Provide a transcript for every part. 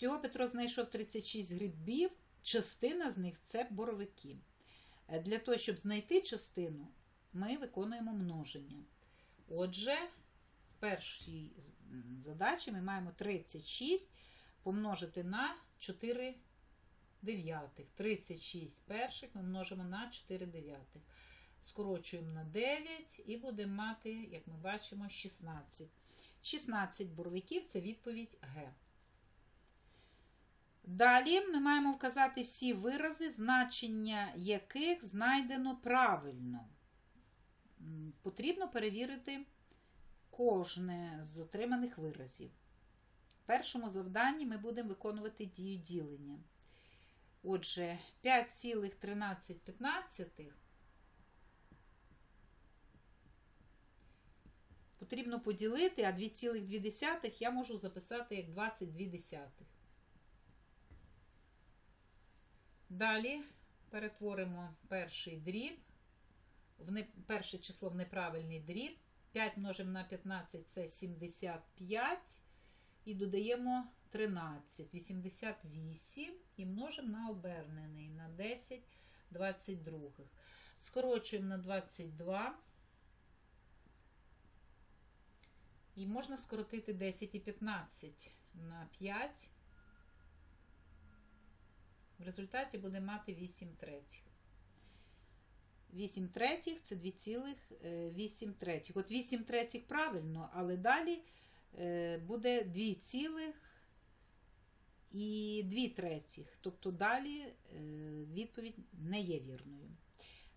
Всього Петро знайшов 36 грибів, частина з них це боровики. Е, Для того, щоб знайти частину, ми виконуємо множення. Отже, в першій задачі ми маємо 36 помножити на 4 дев'ятих. 36 перших ми множимо на 4 дев'ятих. Скорочуємо на 9 і будемо мати, як ми бачимо, 16. 16 боровиків це відповідь Г. Далі ми маємо вказати всі вирази, значення яких знайдено правильно. Потрібно перевірити кожне з отриманих виразів. В першому завданні ми будемо виконувати дію ділення. Отже, 5,13 потрібно поділити, а 2,2 я можу записати як 22 десятих. Далі перетворимо перший дріб, в не, перше число в неправильний дріб. 5 множимо на 15 це 75. І додаємо 13, 88 і множимо на обернений на 10 22. Скорочуємо на 22. І можна скоротити 10 і 15 на 5. В результаті буде мати 8 третіх. 8 третіх це 2,8 третіх. От 8 третіх правильно, але далі е, буде 2 цілих і 2 третіх. Тобто далі е, відповідь не є вірною.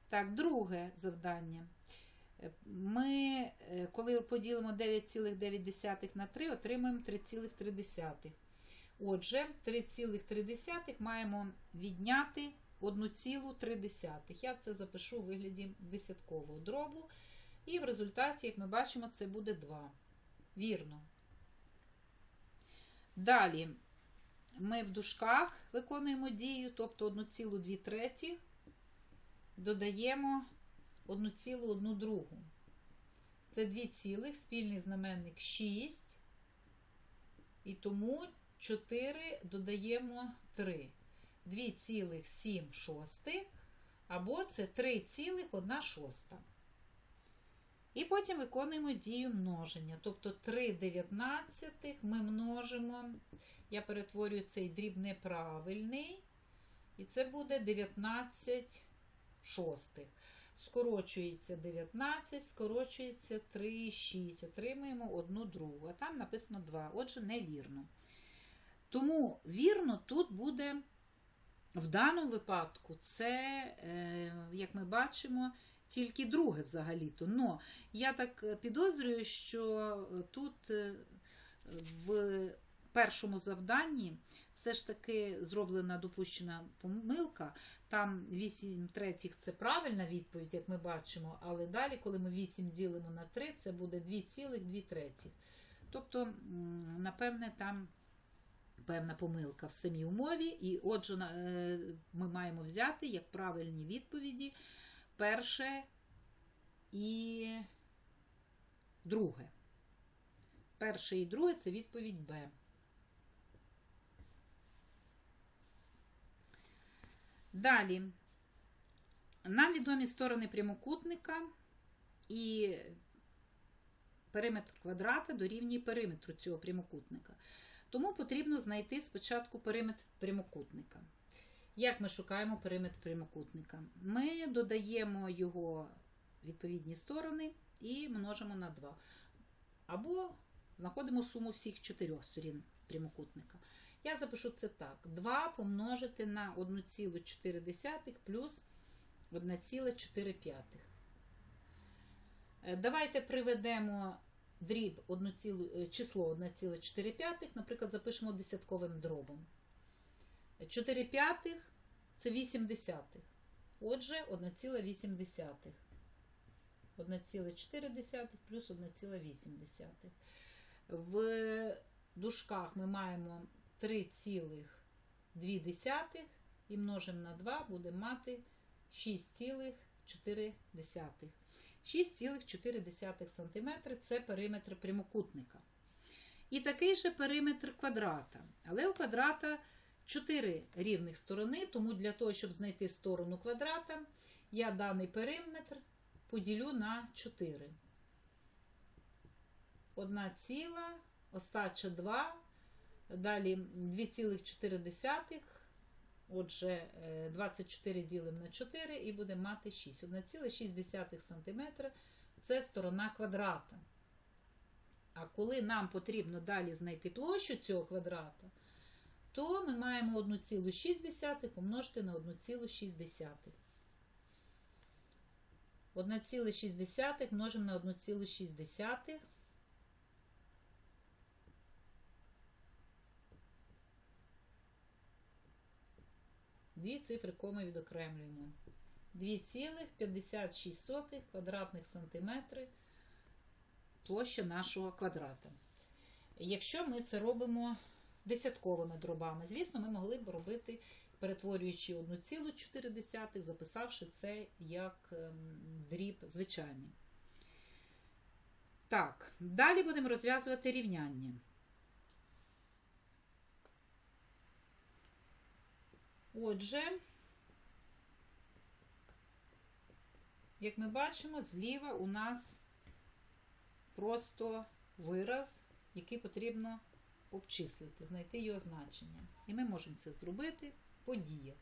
Так, друге завдання. Е, Ми, е, коли поділимо 9,9 на 3, отримаємо 3,3. Отже, 3,3 маємо відняти 1,3. Я це запишу у вигляді десяткового дробу. І в результаті, як ми бачимо, це буде 2. Вірно. Далі ми в дужках виконуємо дію, тобто 1,2 третіх, додаємо 1,1 другу. Це 2 цілих, спільний знаменник 6. І тому 4 додаємо 3. 2,7 шостих, або це 3,1 шоста. І потім виконуємо дію множення. Тобто 3 дев'ятнадцятих ми множимо, я перетворюю цей дріб неправильний, і це буде 19 шостих. Скорочується 19, скорочується 3, 6. Отримуємо одну другу. А там написано 2. Отже, невірно. Тому вірно тут буде в даному випадку це, е, як ми бачимо, тільки друге взагалі-то. Но я так підозрюю, що тут е, в першому завданні все ж таки зроблена допущена помилка. Там 8 третіх це правильна відповідь, як ми бачимо, але далі, коли ми 8 ділимо на 3, це буде 2,2 третіх. Тобто, напевне, там певна помилка в самій умові, і отже, е, ми маємо взяти як правильні відповіді перше і друге. Перше і друге це відповідь Б. Далі. Нам відомі сторони прямокутника і периметр квадрата дорівнює периметру цього прямокутника. Тому потрібно знайти спочатку периметр прямокутника. Як ми шукаємо периметр прямокутника? Ми додаємо його відповідні сторони і множимо на 2. Або знаходимо суму всіх чотирьох сторін прямокутника. Я запишу це так: 2 помножити на 1,4 плюс 1,4. Е, Давайте приведемо дріб 1, ціл- е, число 1,4, наприклад, запишемо десятковим дробом. 4 п'ятих це 8 десятих. Отже, 1,8. 1,4 плюс 1,8. В дужках ми маємо 3,2 і множимо на 2, будемо мати 6,4. 6,4 см це периметр прямокутника. І такий же периметр квадрата. Але у квадрата 4 рівних сторони, тому для того, щоб знайти сторону квадрата, я даний периметр поділю на 4. Одна ціла, остача 2, далі 2,4. Отже, е, 24 ділимо на 4 і будемо мати 6. 1,6 см це сторона квадрата. А коли нам потрібно далі знайти площу цього квадрата, то ми маємо 1,6 помножити на 1,6. 1,6 множимо на 1,6. Дві цифри коми відокремлюємо. 2,56 квадратних сантиметри площа нашого квадрата. Якщо ми це робимо десятковими дробами, звісно, ми могли б робити, перетворюючи 1,4, записавши це як ем, дріб звичайний. Так, далі будемо розв'язувати рівняння. Отже, як ми бачимо, зліва у нас просто вираз, який потрібно обчислити, знайти його значення. І ми можемо це зробити по діях.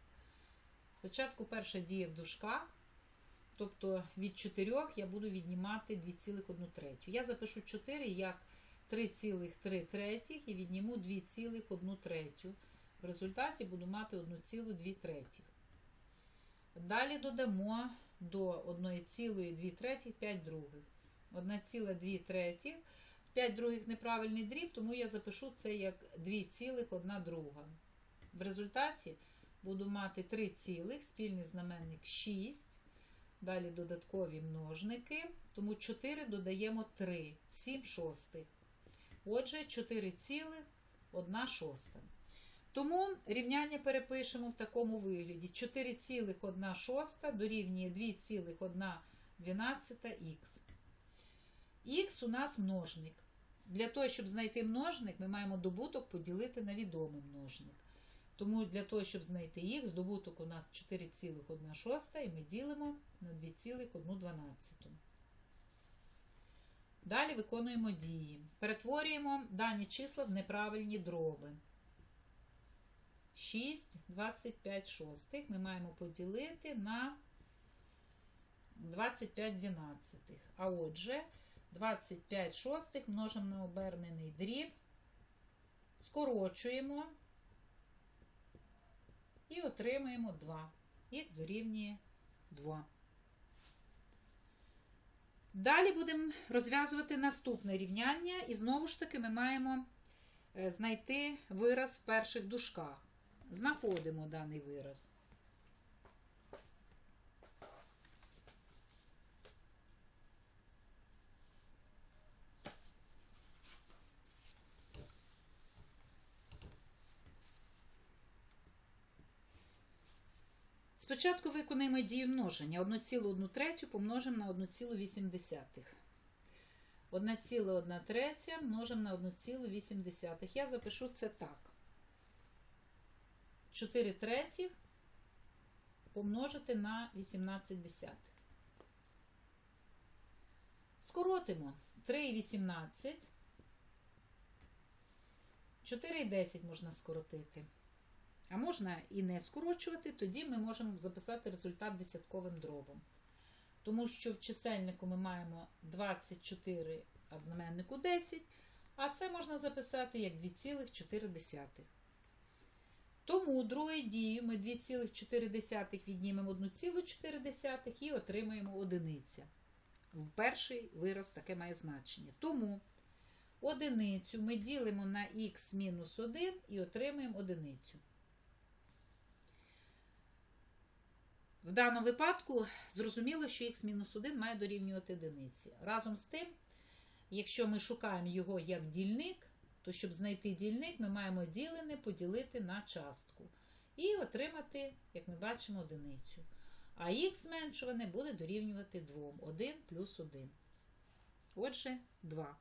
Спочатку перша дія в дужках, тобто від 4 я буду віднімати 2,1 третю. Я запишу 4 як 3,3 третіх і відніму 2,1 третю. В результаті буду мати 1,2 третіх. Далі додамо до 1,2 третіх 5 других. 1,2 третіх. 5 других неправильний дріб, тому я запишу це як 2,1 друга. В результаті буду мати 3 цілих, спільний знаменник 6. Далі додаткові множники, тому 4 додаємо 3, 7 шостих. Отже, 4 цілих, 1 шоста. Тому рівняння перепишемо в такому вигляді: 4,1 дорівнює 2,1х. Х у нас множник. Для того, щоб знайти множник, ми маємо добуток поділити на відомий множник. Тому для того, щоб знайти х, добуток у нас 4,1 і ми ділимо на 2,1. Далі виконуємо дії. Перетворюємо дані числа в неправильні дроби. 6, 25 шостих ми маємо поділити на 25 дванадцятих. А отже, 25 шостих множимо на обернений дріб, скорочуємо і отримаємо 2. Х дорівнює 2. Далі будемо розв'язувати наступне рівняння, і знову ж таки ми маємо е, знайти вираз в перших дужках. Знаходимо даний вираз. Спочатку виконуємо дію множення. 1,1 третю помножимо на 1,8. 1,1 третя множимо на 1,8. Я запишу це так. 4 третіх помножити на 18 десятих. Скоротимо 3 і 18. 4 і 10 можна скоротити. А можна і не скорочувати, тоді ми можемо записати результат десятковим дробом. Тому що в чисельнику ми маємо 24, а в знаменнику 10, а це можна записати як 2,4. Тому другою дією ми 2,4 віднімемо 1,4 і отримаємо одиниця. В перший вираз таке має значення. Тому одиницю ми ділимо на х мінус 1 і отримаємо одиницю. В даному випадку зрозуміло, що х-1 має дорівнювати одиниці. Разом з тим, якщо ми шукаємо його як дільник, то щоб знайти дільник, ми маємо ділене поділити на частку. І отримати, як ми бачимо, одиницю. А х зменшуване буде дорівнювати 2. 1 плюс 1. Отже, 2.